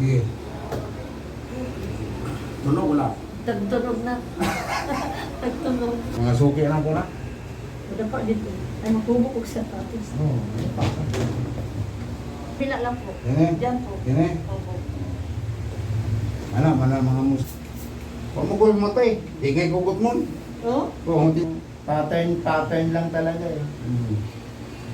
Sige. Tunog wala. Tagtunog na. Tagtunog. Mga suki lang ko na. Wala pa dito. Ay, magkubok ko sa tapos. Oo. Pila lang po. Yan eh. Diyan po. Yan eh. Opo. Ano, mana mga mus. Kung mo ko matay, di kay kugot mo. Oh? Oo. Pattern, pattern lang talaga eh. Hmm.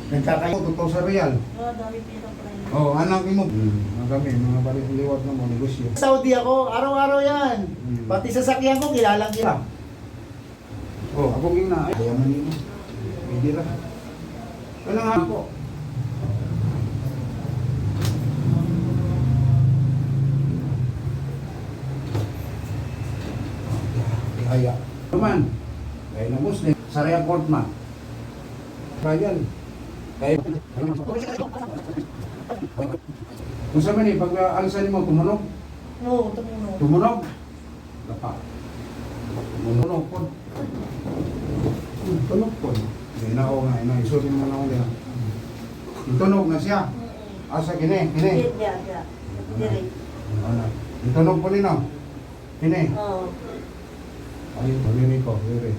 Nagkakayo, totoo sa real. Oh, dami pila pa rin. Oo, oh, anak mo. Hmm. Kami, mga balik liwat na mga negosyo. Saudi ako, araw-araw yan. Hmm. Pati sasakyan ko, kilalang kilala. Oh, ako ging na. Kaya man yun. Hindi lang. Ano nga ako? Kaya. Naman. Kaya na Muslim. Sharia court man. Trial. Kaya. Kung sa man eh, pag uh, alsan mo, tumunog. Oo, tumunog. Tumunog. Lapa. Tumunog po. Tunog po. Hindi na ako nga, ina, isurin mo na ako nila. Tunog na siya. Asa kini, kini. Diyan, diyan. Dire. Ano? Tunog po nino. Kini. Oo. Ayun, pamili ko, hiri.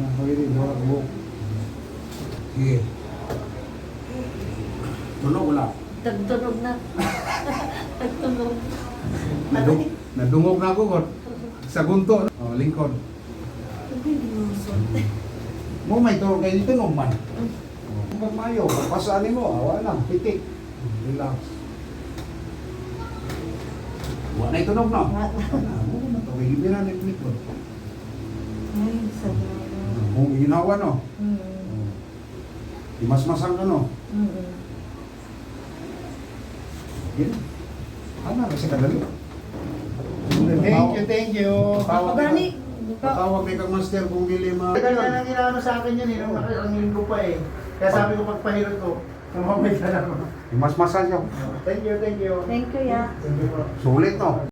Yan, hiri, buha, buhok. Sige. Tunog wala. Tagtunog na. Tagtunog. Nadung, nadungog na ako, God. Sa gunto. Oh, lingkod. Mo may turo kayo dito no man. Pag mayo, pasaan mo, awa na, pitik. Relax. Wala na itunog no. Wala. Na hindi na naglikod. Ay, sama. Kung ginawa no. Hmm. Imas-masang ka no. Hmm. Yun. Ano, kasi kadali. Thank you, thank you. Pagani. Tawag ni kang master kung dili ma... Tagal na lang inaano sa akin yan eh, nung nakailang linggo pa eh. Kaya sabi ko pagpahirot ko, sumamay ka lang. Imas-masan siya. Thank you, thank you. Thank you, ya. Thank you po. Sulit no.